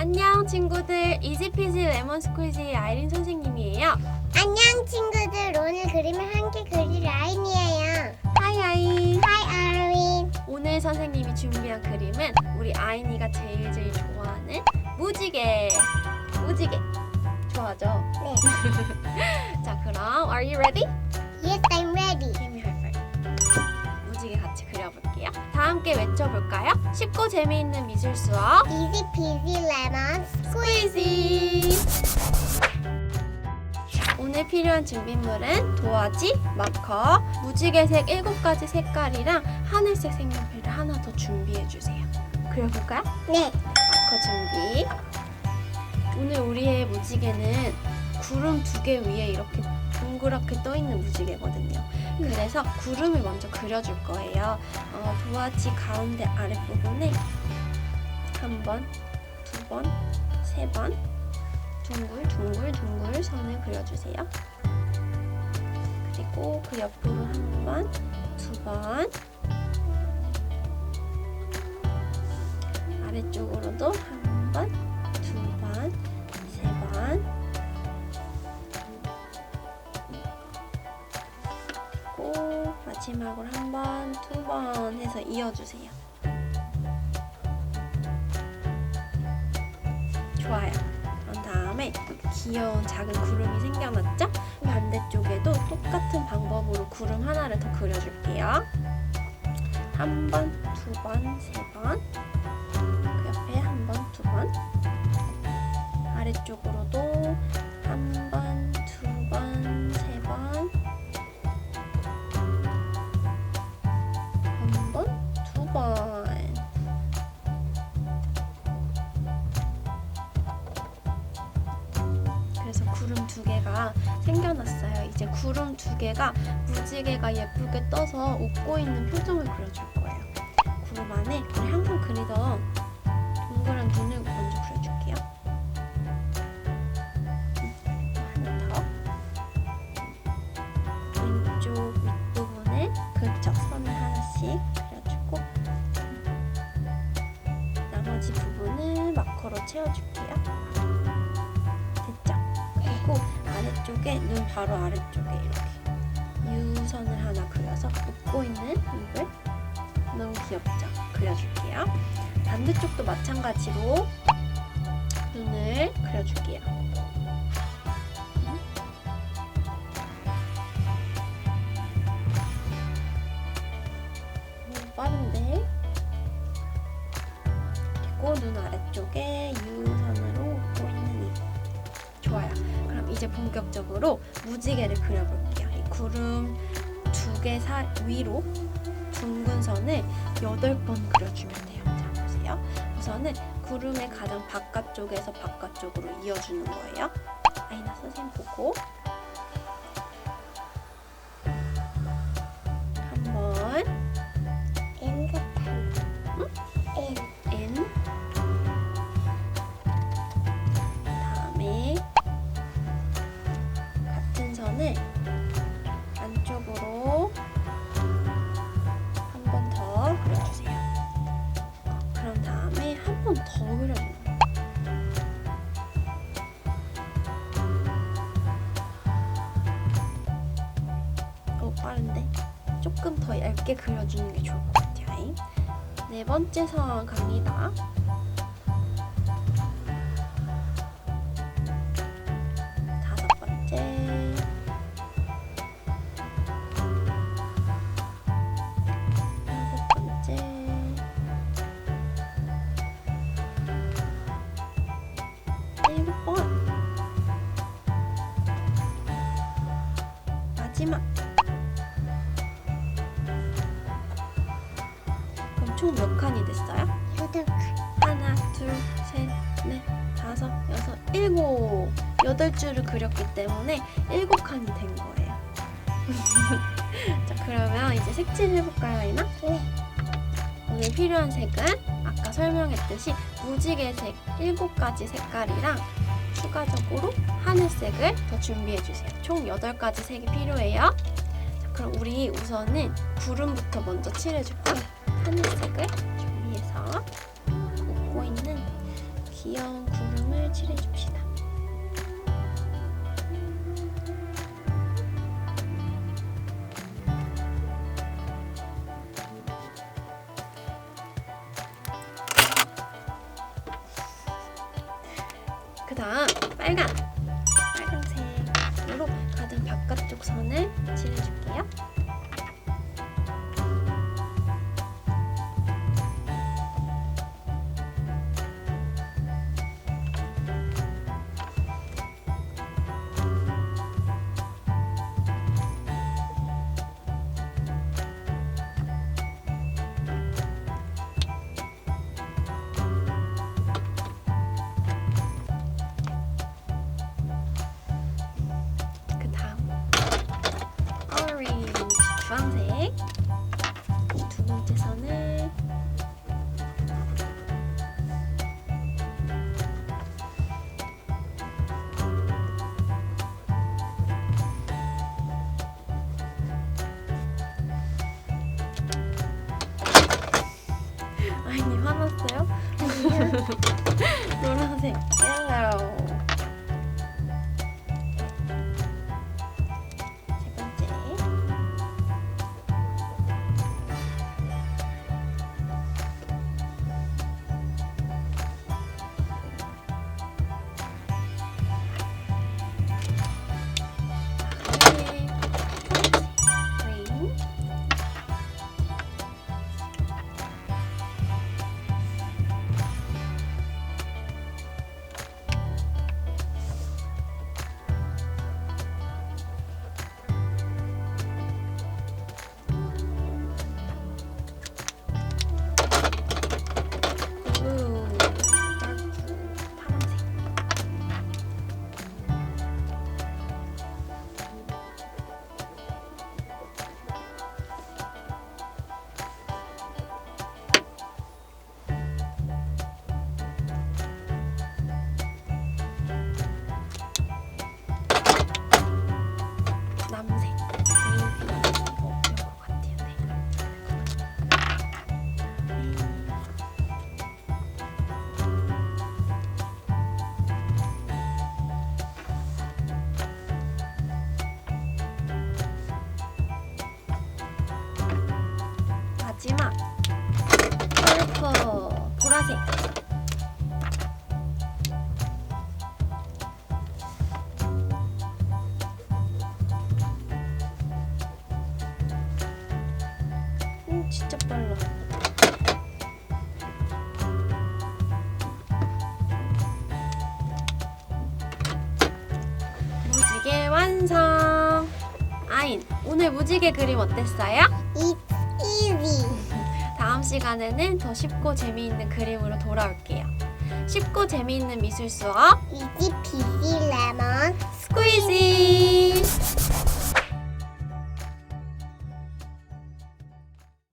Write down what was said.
안녕 친구들 이지피지 레몬 스퀴즈의 아이린 선생님이에요. 안녕 친구들 오늘 그림을 함께 그릴 아인이에요. 하이 아이. Hi 아린. 오늘 선생님이 준비한 그림은 우리 아이니가 제일 제일 좋아하는 무지개. 무지개. 좋아하죠? 네. 자 그럼 Are you ready? Yes, I'm ready. 다 함께 외쳐볼까요? 쉽고 재미있는 미술 수업. Easy peasy lemon. 오늘 필요한 준비물은 도화지, 마커, 무지개색 7가지 색깔이랑 하늘색 색연필을 하나 더 준비해 주세요. 그려볼까요? 네. 마커 준비. 오늘 우리의 무지개는 구름 두 개 위에 이렇게 동그랗게 떠 있는 무지개거든요. 그래서 구름을 먼저 그려줄 거예요. 어, 도화지 가운데 아랫부분에 한 번, 두 번, 세 번, 둥글 둥글 둥글 선을 그려주세요. 그리고 그 옆으로 한 번, 두 번, 아래쪽으로도 한 번, 두 번, 세 번. 마지막으로 한 번, 두 번 해서 이어주세요. 좋아요. 그런 다음에 귀여운 작은 구름이 생겨났죠? 반대쪽에도 똑같은 방법으로 구름 하나를 더 그려줄게요. 한 번, 두 번, 세 번. 그 옆에 한 번, 두 번. 아래쪽으로도 구름 두 개가 무지개가 예쁘게 떠서 웃고 있는 표정을 그려줄 거예요. 구름 안에 우리 항상 그리던 동그란 눈을 먼저 그려줄게요. 하나 더. 왼쪽 윗부분에 그쵸 선을 하나씩 그려주고 음, 나머지 부분을 마커로 채워줄게요. 됐죠? 그리고 아래쪽에 눈 바로 아래쪽 유선을 하나 그려서 웃고 있는 입을 너무 귀엽죠? 그려줄게요. 반대쪽도 마찬가지로 눈을 그려줄게요. 너무 빠른데? 그리고 눈 아래쪽에 유선으로 웃고 있는 입. 좋아요. 그럼 이제 본격적으로 무지개를 그려볼게요. 이 구름 두개사 위로 둥근 선을 여덟 번 그려주면 돼요. 자 보세요. 우선은 구름의 가장 바깥쪽에서 바깥쪽으로 이어주는 거예요. 아이나 선생님 보고 번 더 그려주는 거예요. 어 빠른데 조금 더 얇게 그려주는 게 좋을 것 같아요. 네 번째 선 갑니다. 하나, 둘, 셋, 넷, 다섯, 여섯, 일곱. 여덟 줄을 그렸기 때문에 일곱 칸이 된 거예요. 자, 그러면 이제 색칠 해볼까요, 아이나? 네. 오늘 필요한 색은 아까 설명했듯이 무지개색 일곱 가지 색깔이랑 추가적으로 하늘색을 더 준비해주세요. 총 여덟 가지 색이 필요해요. 자, 그럼 우리 우선은 구름부터 먼저 칠해줄까? 하늘색을 준비해서 웃고 있는 귀여운 구름을 칠해줍시다. 그 다음 빨간 빨간색으로 가장 바깥쪽 선을 칠해줄게요. 선을 아니 화났어요? 노란색 마지막 펄퍼 보라색. 음 진짜 빨라. 무지개 완성. 아인 오늘 무지개 그림 어땠어요? 다음 시간에는 더 쉽고 재미있는 그림으로 돌아올게요. 쉽고 재미있는 미술 수업. 이지 피지 레몬 스퀴지